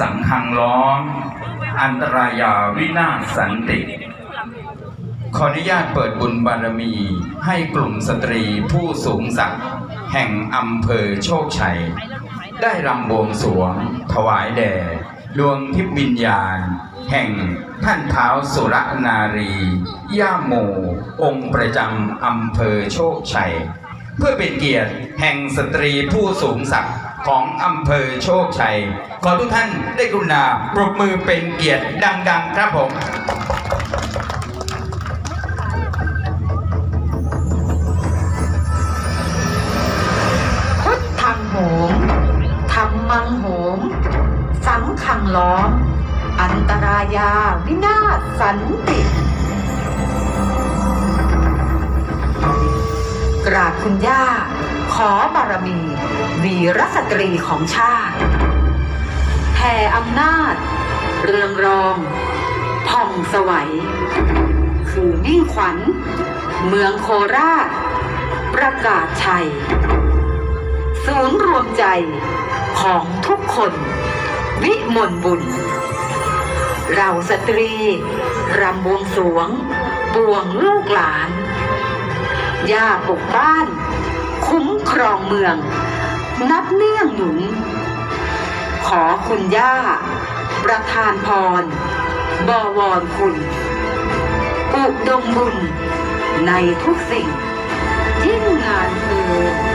สังหังล้อม อันตรายาวินาศสันติ ขออนุญาตเปิดบุญบารมี ให้กลุ่มสตรีผู้สูงศักดิ์แห่งอำเภอโชคชัย ได้รำบวงสรวง ถวายแด่ดวงทิพย์วิญญาณ แห่งท่านเท้าวสุรนารี ย่าโมองค์ประจำอำเภอโชคชัย เพื่อเป็นเกียรติแห่งสตรีผู้สูงศักดิ์ ของอำเภอโชคชัย ขอทุกท่านได้กรุณาปรบมือเป็นเกียรติดัง ๆ ครับผมพุทธังโหมธรรมังโหม สังขังล้อม อันตรายา วินาศสันติกราบคุณย่า ขอบารมี วีรสตรีของชาติแผ่อำนาจ เรืองรองผ่องสวัย คือมิ่งขวัญ เมืองโคราช ประกาศชัย ศูนย์รวมใจของทุกคน วิมลบุญ เราสตรี รำบวงสวง บวงลูกหลาน ย่าปกบ้าน ครองเมือง นับเนื่องหนุน ขอคุณย่า ประธานพร บวรคุณอุดมบุญ ในทุกสิ่งยิ่งงานเธอ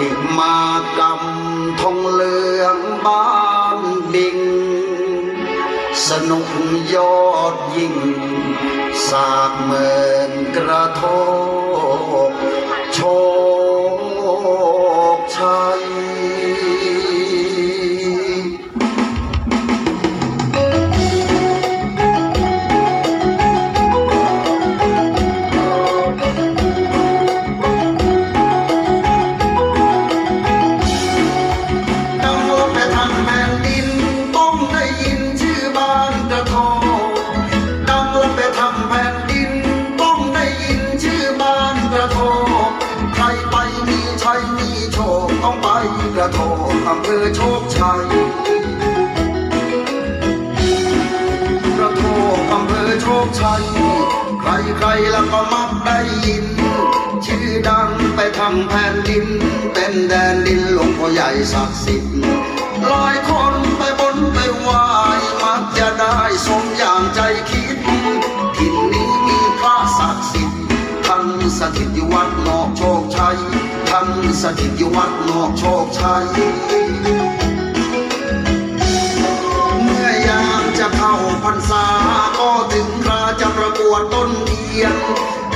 ดิมากรรมทองเหลืองบ้านดิง สนุกยอดยิ่ง สากเมือนกระทบโชคชัย ก็มักได้ยิน ชื่อดังไปทางแผ่นดิน เป็นแดนดินหลวงพ่อใหญ่ศักดิ์สิทธิ์หลายคนไปบนไปไหวมักจะได้สมอย่างใจคิดถิ่นนี้มีพระศักดิ์สิทธิ์ท่านสถิตอยู่วัดนอกโชคชัยท่านสถิตอยู่วัดนอกโชคชัยเมื่อยามจะเข้าพรรษาก็ถึง คราจะประกวต้นเทียน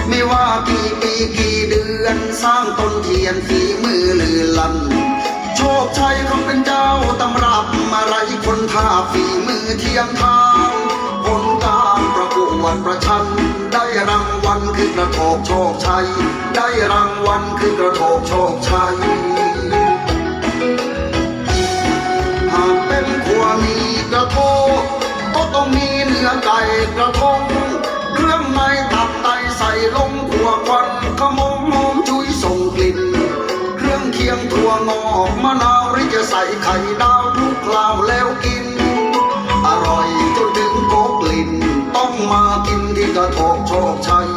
ไม่ว่ากี่ปีกี่เดือน สร้างต้นเทียนฝีมือลือลัน โชคชัยเขาเป็นเจ้าตำรับมาไรคนท่าฝีมือเทียมทางผลการประกวดประชัน ได้รางวัลคือกระโถกโชคชัย ได้รางวัลคือกระโถกโชคชัยหากเป็นขัวมีกระทงก็ต้องมีเนื้อไก่กระทง งอกมะนาวหรือจะใส่ไข่ดาวทุกคราวแล้วกิน อร่อยจนถึงโกกลิ่น ต้องมากินที่กระโถกโชคชัย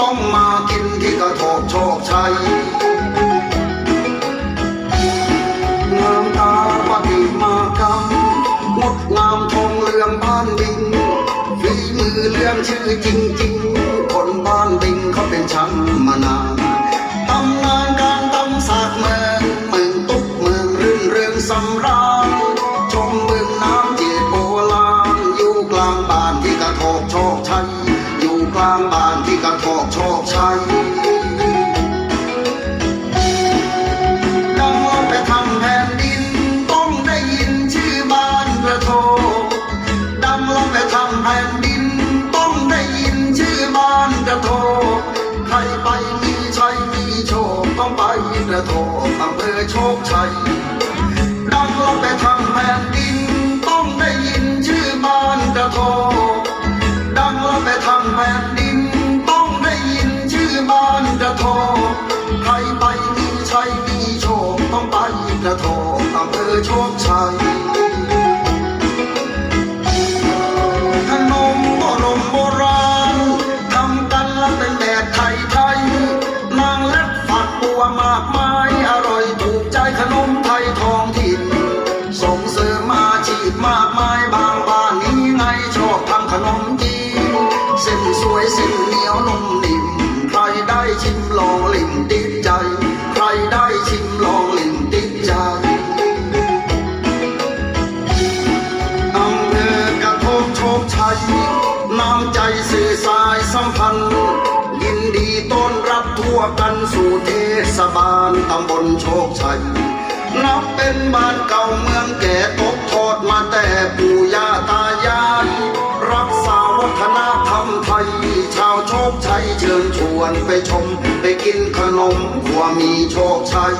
ต้องมากินที่กระโถกโชคชัยงามตาปฏิมากรรมงดงามทองเหลืองบ้านบิงฝีมือเลื่องชื่อจริงๆคนบ้านบิงเขาเป็นช่างมานานำราญ ศบาลตำบลโชคชัย นับเป็นบ้านเก่าเมืองแก่ตกทอดมาแต่ปู่ย่าตายาย รักษาวัฒนธรรมไทย ชาวโชคชัยเชิญชวนไปชม ไปกินขนมขัวมีโชคชัย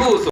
มื